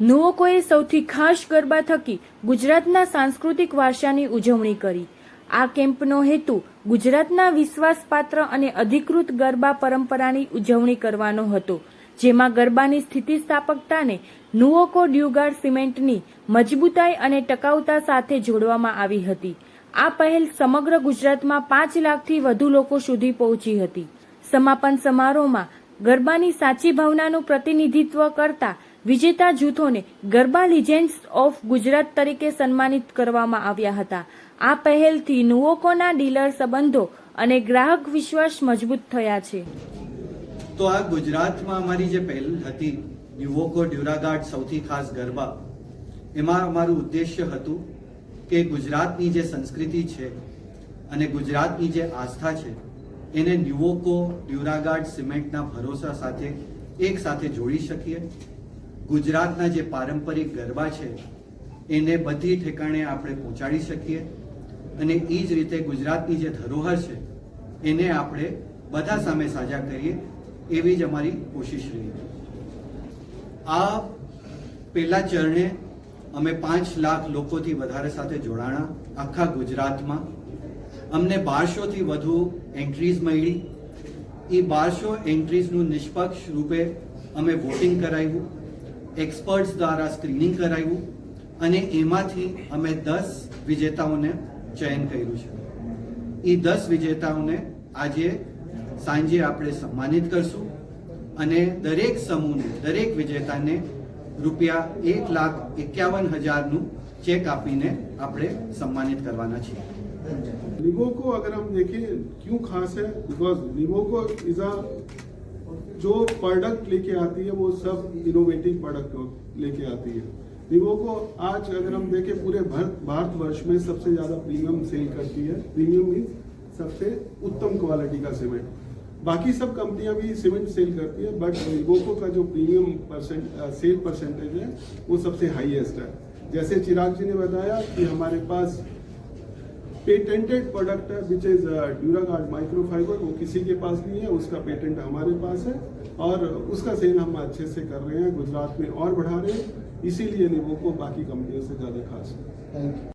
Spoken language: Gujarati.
નુઓકોએ સૌથી ખાસ ગરબા થકી ગુજરાતના સાંસ્કૃતિક વારસાની ઉજવણી કરી. આ કેમ્પનો હેતુ ગુજરાતના વિશ્વાસપાત્ર અને અધિકૃત ગરબા પરંપરાની ઉજવણી કરવાનો હતો, જેમાં ગરબાની સ્થિતિસ્થાપકતાને નુઓકો ડ્યુગાર સિમેન્ટની મજબૂતાઈ અને ટકાઉતા સાથે જોડવામાં આવી હતી. આ પહેલ સમગ્ર ગુજરાતમાં પાંચ લાખથી વધુ લોકો સુધી પહોંચી હતી. સમાપન સમારોહમાં ગરબાની સાચી ભાવનાનું પ્રતિનિધિત્વ કરતા વિજેતા જૂથોને ગરબા લિજેન્ડ્સ ઓફ ગુજરાત તરીકે સન્માનિત કરવામાં આવ્યા હતા. આ પહેલથી નુવોકોના ડીલર સંબંધો અને ગ્રાહક વિશ્વાસ મજબૂત થયા છે. તો આ ગુજરાતમાં અમારી જે પહેલ હતી યુવકો ડ્યુરાગાર્ડ સૌથી ખાસ ગરબા, એમાં અમારું ઉદ્દેશ્ય હતું કે ગુજરાતની જે સંસ્કૃતિ છે અને ગુજરાતની જે આસ્થા છે, એને યુવકો ડ્યુરાગાર્ડ સિમેન્ટના ભરોસા સાથે એક સાથે જોડી શકીએ. ગુજરાતના જે પારંપરિક ગરબા છે, એને બધી ઠેકાણે આપણે પહોંચાડી શકીએ અને એ જ રીતે ગુજરાતની જે ધરોહર છે, એને આપણે બધા સામે સાજા કરીએ એવી જ અમારી કોશિશ રહી. આ પહેલા ચરણે અમે પાંચ લાખ લોકોથી વધારે સાથે જોડાણા આખા ગુજરાતમાં. અમને બારસોથી વધુ એન્ટ્રીઝ મળી. એ બારસો એન્ટ્રીઝનું નિષ્પક્ષ રૂપે અમે વોટિંગ કરાવ્યું. એક્સપર્ટ્સ દ્વારા સ્ક્રીનિંગ કરાવ્યું અને એમાંથી અમે દસ વિજેતાઓને ચયન કર્યું છે એ દસ વિજેતાઓને આજે સાંજે આપણે સન્માનિત કરશું અને દરેક સમૂહને દરેક વિજેતાને રૂપિયા એક લાખ એકાવન હજારનું ચેક આપીને આપણે સન્માનિત કરવાના છીએ लिबोको अगर हम देखें क्यों खास है बिकॉज लिबोको इज अ जो प्रोडक्ट लेके आती है, वो सब इनोवेटिव प्रोडक्ट लेके आती है। लिबोको आज अगर हम देखें, पूरे भारत भारतवर्ष में सबसे ज़्यादा प्रीमियम सेल करती है। प्रीमियम मीन्स सबसे उत्तम क्वालिटी का सीमेंट बाकी सब कंपनियाँ भी सीमेंट सेल करती है बट लिबोको का जो प्रीमियम परसेंट सेल परसेंटेज है, वो सबसे हाईएस्ट है। जैसे चिराग जी ने बताया कि हमारे पास पेटेंटेड प्रोडक्ट है विच इज़ ड्यूरागार्ड माइक्रोफाइबर वो किसी के पास नहीं है, उसका पेटेंट हमारे पास है, और उसका सेल हम अच्छे से कर रहे हैं, गुजरात में और बढ़ा रहे हैं, इसीलिए निवो को बाकी कंपनियों से ज़्यादा खास है।